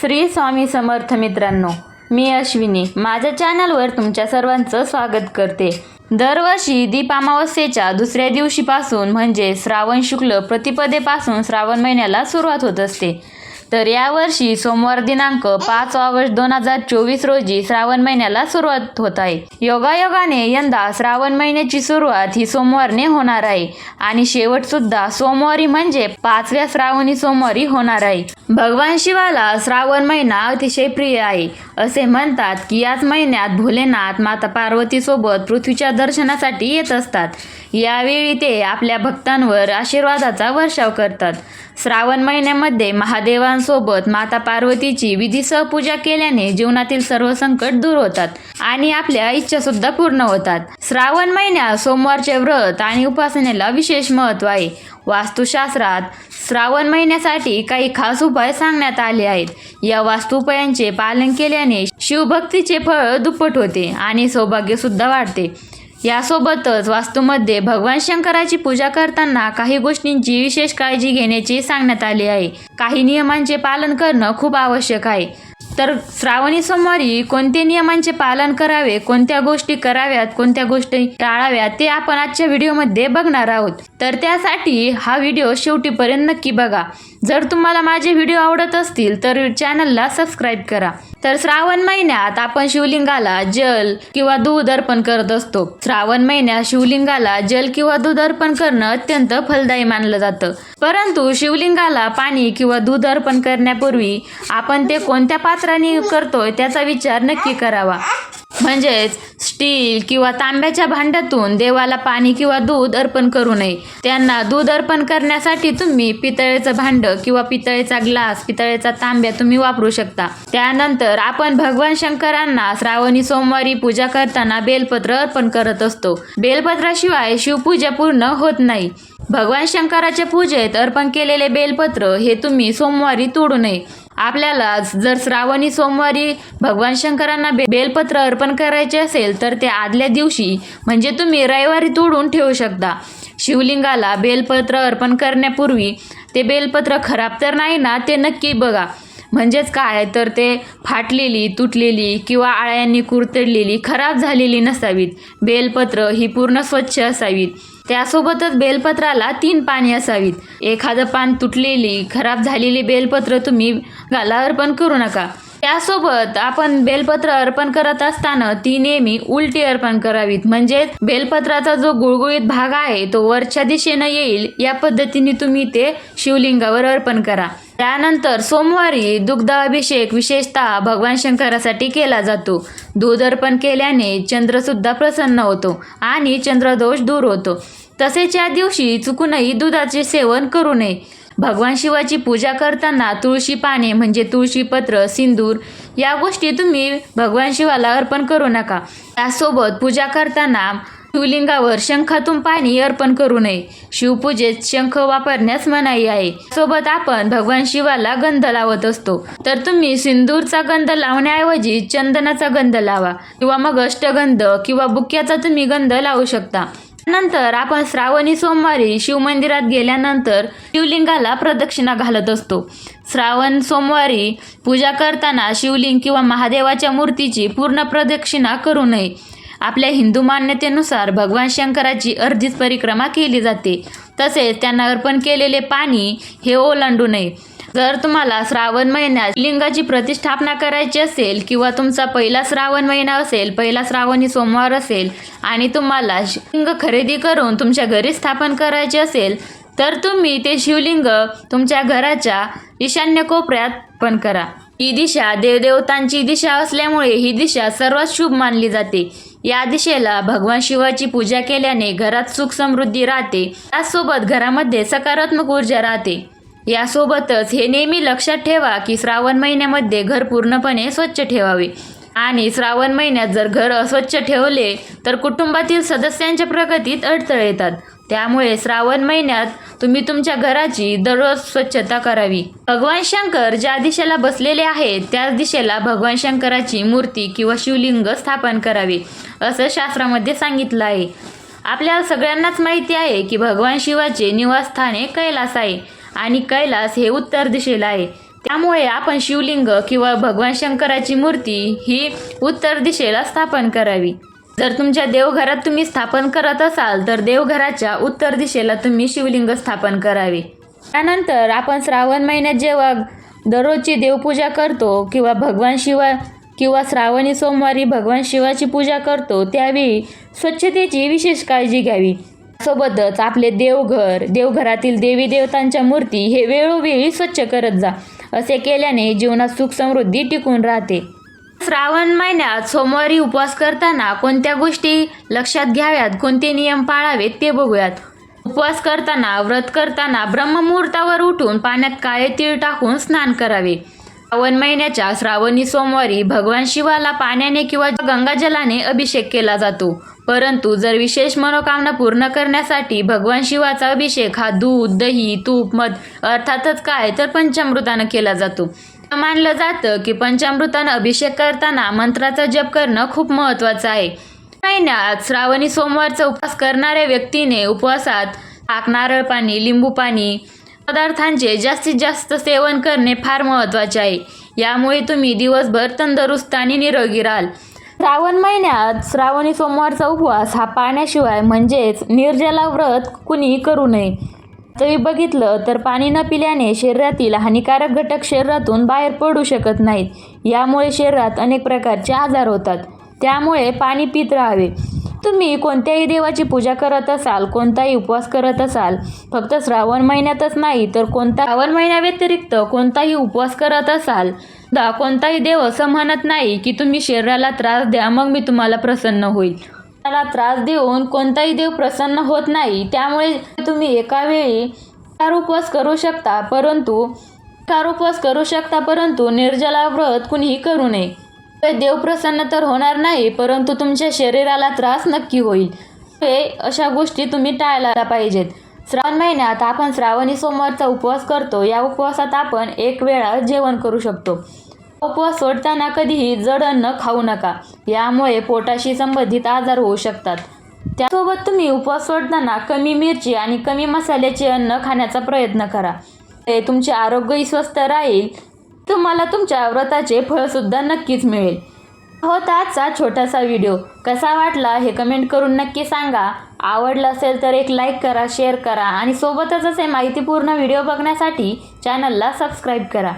श्री स्वामी समर्थ मित्रांनो मी अश्विनी. माझ्या चॅनलवर तुमच्या सर्वांचं स्वागत करते. दरवर्षी दीप अमावस्येच्या दुसऱ्या दिवशीपासून म्हणजे श्रावण शुक्ल प्रतिपदेपासून श्रावण महिन्याला सुरुवात होत असते. तर यावर्षी सोमवार दिनांक पाच ऑगस्ट दोन हजार चोवीस रोजी श्रावण महिन्याला सुरुवात होत आहे. योगायोगाने यंदा श्रावण महिन्याची सुरुवात ही सोमवारने होणार आहे आणि शेवट सुद्धा सोमवारी म्हणजे पाचव्या श्रावणी सोमवारी होणार आहे. भगवान शिवाला श्रावण महिना अतिशय प्रिय आहे. असे म्हणतात की याच महिन्यात भोलेनाथ माता पार्वती सोबत पृथ्वीच्या दर्शनासाठी येत असतात. यावेळी ते आपल्या भक्तांवर आशीर्वादाचा वर्षाव करतात. श्रावण महिन्यामध्ये महादेवांसोबत माता पार्वतीची विधीसह पूजा केल्याने जीवनातील सर्व संकट दूर होतात आणि आपल्या इच्छा सुद्धा पूर्ण होतात. श्रावण महिन्यात सोमवारचे व्रत आणि उपासनेला विशेष महत्त्व आहे. वास्तुशास्त्रात श्रावण महिन्यासाठी काही खास उपाय सांगण्यात आले आहेत. या वास्तुउपायांचे पालन केल्याने शिवभक्तीचे फळ दुप्पट होते आणि सौभाग्य सुद्धा वाढते. यासोबतच वास्तूमध्ये भगवान शंकराची पूजा करताना काही गोष्टींची विशेष काळजी घेण्याची सांगण्यात आली आहे. काही नियमांचे पालन करणं खूप आवश्यक आहे. तर श्रावणी सोमवारी कोणते नियमांचे पालन करावे कोणत्या गोष्टी कराव्यात कोणत्या गोष्टी टाळाव्यात ते आपण आजच्या व्हिडिओमध्ये बघणार आहोत. तर त्यासाठी हा व्हिडिओ शेवटीपर्यंत नक्की बघा. जर तुम्हाला माझे व्हिडिओ आवडत असतील तर चॅनलला सबस्क्राईब करा. तर श्रावण महिन्यात आपण शिवलिंगाला जल किंवा दूध अर्पण करत असतो. श्रावण महिन्यात शिवलिंगाला जल किंवा दूध अर्पण करणं अत्यंत फलदायी मानलं जातं. परंतु शिवलिंगाला पाणी किंवा दूध अर्पण करण्यापूर्वी आपण ते कोणत्या पात्राने करतोय त्याचा विचार नक्की करावा. म्हणजेच स्टील किंवा तांब्याच्या भांड्यातून देवाला पाणी किंवा दूध अर्पण करू नये. त्यांना दूध अर्पण करण्यासाठी तुम्ही पितळेचं भांडं किंवा पितळेचा ग्लास पितळेचा तांब्या तुम्ही वापरू शकता. त्यानंतर आपण भगवान शंकरांना श्रावणी सोमवारी पूजा करताना बेलपत्र अर्पण करत असतो. बेलपत्राशिवाय शिवपूजा पूर्ण होत नाही. भगवान शंकराच्या पूजेत अर्पण केलेले बेलपत्र हे तुम्ही सोमवारी तोडू नये. आपल्याला जर श्रावणी सोमवारी भगवान शंकरांना बे बेलपत्र अर्पण करायचे असेल तर ते आदल्या दिवशी म्हणजे तुम्ही रविवारी तोडून ठेवू शकता. शिवलिंगाला बेलपत्र अर्पण करण्यापूर्वी ते बेलपत्र खराब तर नाही ना ते नक्की बघा. म्हणजेच काय? तर ते फाटलेली तुटलेली किंवा आळ्यांनी कुरतडलेली खराब झालेली नसावीत. बेलपत्र ही पूर्ण स्वच्छ असावीत. त्यासोबतच बेलपत्राला तीन पाने असावीत. एखादं पान तुटलेली खराब झालेली बेलपत्र तुम्ही गाला अर्पण करू नका. त्यासोबत आपण बेलपत्र अर्पण करत असताना ती नेहमी उलटी अर्पण करावीत. म्हणजे बेलपत्राचा जो गुळगुळीत भाग आहे तो वरच्या दिशेनं येईल. या पद्धतीने तुम्ही ते शिवलिंगावर अर्पण करा. त्यानंतर सोमवारी दुग्धाभिषेक विशेषतः भगवान शंकरासाठी केला जातो. दूध अर्पण केल्याने चंद्रसुद्धा प्रसन्न होतो आणि चंद्रदोष दूर होतो. तसेच या दिवशी चुकूनही दुधाचे सेवन करू नये. भगवान शिवाची पूजा करताना तुळशी पाने म्हणजे तुळशी पत्र सिंदूर या गोष्टी तुम्ही भगवान शिवाला अर्पण करू नका. त्यासोबत पूजा करताना शिवलिंगावर शंखातून पाणी अर्पण करू नये. शिवपूजेत शंख वापरण्यास मनाई आहे. सोबत आपण भगवान शिवाला गंध लावत असतो. तर तुम्ही सिंदूरचा गंध लावण्याऐवजी चंदनाचा गंध लावा. किंवा मग अष्टगंध किंवा बुक्याचा तुम्ही गंध लावू शकता. नंतर आपण श्रावणी सोमवारी शिवमंदिरात गेल्यानंतर शिवलिंगाला प्रदक्षिणा घालत असतो. श्रावण सोमवारी पूजा करताना शिवलिंग किंवा महादेवाच्या मूर्तीची पूर्ण प्रदक्षिणा करू नये. आपल्या हिंदू मान्यतेनुसार भगवान शंकराची अर्धीच परिक्रमा केली जाते. तसेच त्यांना अर्पण केलेले पाणी हे ओलांडू नये. जर तुम्हाला श्रावण महिन्यात लिंगाची प्रतिष्ठापना करायची असेल किंवा तुमचा पहिला श्रावण महिना असेल पहिला श्रावणी सोमवार असेल आणि तुम्हाला लिंग खरेदी करून तुमच्या घरी स्थापन करायचे असेल तर तुम्ही ते शिवलिंग तुमच्या घराच्या ईशान्य कोपऱ्यात पण करा. ही दिशा देवदेवतांची दिशा असल्यामुळे ही दिशा सर्वात शुभ मानली जाते. या दिशेला भगवान शिवाची पूजा केल्याने घरात सुख समृद्धी राहते. त्याचसोबत घरामध्ये सकारात्मक ऊर्जा राहते. यासोबतच हे नेहमी लक्षात ठेवा की श्रावण महिन्यामध्ये घर पूर्णपणे स्वच्छ ठेवावे. आणि श्रावण महिन्यात जर घर अस्वच्छ ठेवले तर कुटुंबातील सदस्यांच्या प्रगतीत अडथळे येतात. त्यामुळे श्रावण महिन्यात तुम्ही तुमच्या घराची दररोज स्वच्छता करावी. भगवान शंकर ज्या दिशेला बसलेले आहेत त्याच दिशेला भगवान शंकराची मूर्ती किंवा शिवलिंग स्थापन करावे असं शास्त्रामध्ये सांगितलं आहे. आपल्या सगळ्यांनाच माहिती आहे की भगवान शिवाचे निवासस्थान हे कैलास आहे आणि कैलास हे उत्तर दिशेला आहे. त्यामुळे आपण शिवलिंग किंवा भगवान शंकराची मूर्ती ही उत्तर दिशेला स्थापन करावी. जर तुमच्या देवघरात तुम्ही स्थापन करत असाल तर देवघराच्या उत्तर दिशेला तुम्ही शिवलिंग स्थापन करावे. त्यानंतर आपण श्रावण महिन्यात जेव्हा दररोजची देवपूजा करतो किंवा भगवान शिवा किंवा श्रावणी सोमवारी भगवान शिवाची पूजा करतो त्यावेळी स्वच्छतेची विशेष काळजी घ्यावी. सोबतच आपले देवघर देवघरातील देवी देवतांच्या मूर्ती हे वेळोवेळी स्वच्छ करत जा असे केल्याने जीवनात सुख समृद्धी टिकून राहते. श्रावण महिन्यात सोमवारी उपवास करताना कोणत्या गोष्टी लक्षात घ्याव्यात? कोणते नियम पाळावेत ते बघूयात. उपवास करताना व्रत करताना ब्रह्ममुहूर्तावर उठून पाण्यात काळे तीळ टाकून स्नान करावे. श्रावण महिन्याच्या श्रावणी सोमवारी भगवान शिवाला पाण्याने किंवा गंगाजलाने अभिषेक केला जातो. परंतु जर विशेष मनोकामना पूर्ण करण्यासाठी भगवान शिवाचा अभिषेक हा दूध दही तूप मध अर्थातच काय तर पंचामृतानं केला जातो. मानलं जातं की पंचामृतानं अभिषेक करताना मंत्राचा जप करणं खूप महत्त्वाचं आहे. महिन्यात श्रावणी सोमवारचा उपवास करणाऱ्या व्यक्तीने उपवासात ताक नारळ पाणी लिंबू पाणी पदार्थांचे जास्तीत जास्त सेवन करणे फार महत्त्वाचे आहे. यामुळे तुम्ही दिवसभर तंदुरुस्त आणि निरोगी राहाल. श्रावण महिन्यात श्रावणी सोमवारचा उपवास हा पाण्याशिवाय म्हणजेच निर्जला व्रत कुणी करू नये. तरी बघितलं तर पाणी न पिल्याने शरीरातील हानिकारक घटक शरीरातून बाहेर पडू शकत नाहीत. यामुळे शरीरात अनेक प्रकारचे आजार होतात. त्यामुळे पाणी पित राहावे. तुम्ही कोणत्याही देवाची पूजा करत असाल कोणताही उपवास करत असाल फक्त श्रावण महिन्यातच नाही तर कोणता श्रावण महिन्याव्यतिरिक्त कोणताही उपवास करत असाल दा कोणताही देव असं म्हणत नाही की तुम्ही शरीराला त्रास द्या मग मी तुम्हाला प्रसन्न होईल. कोणाला त्रास देऊन कोणताही देव प्रसन्न होत नाही. त्यामुळे तुम्ही एका वेळी चार उपवास करू शकता परंतु चार उपवास करू शकता परंतु निर्जला व्रत कुणीही करू नये. देव प्रसन्न तर होणार नाही परंतु तुमच्या शरीराला त्रास नक्की होईल. हे अशा गोष्टी तुम्ही टाळायला पाहिजेत. श्रावण महिन्यात आपण श्रावणी सोमवारचा उपवास करतो. या उपवासात आपण एक वेळा जेवण करू शकतो. उपवास सोडताना कधीही जड अन्न खाऊ नका. यामुळे पोटाशी संबंधित आजार होऊ शकतात. त्यासोबत तुम्ही उपवास सोडताना कमी मिरची आणि कमी मसाल्याचे अन्न खाण्याचा प्रयत्न करा. ते तुमचे आरोग्यही स्वस्थ राहील. तुम्हाला तुमच्या व्रताचे फळसुद्धा नक्कीच मिळेल. होता आजचा छोटासा व्हिडिओ. कसा वाटला हे कमेंट करून नक्की सांगा. आवडला असेल तर एक लाईक करा शेअर करा आणि सोबतच असे माहितीपूर्ण व्हिडिओ बघण्यासाठी चॅनलला सबस्क्राईब करा.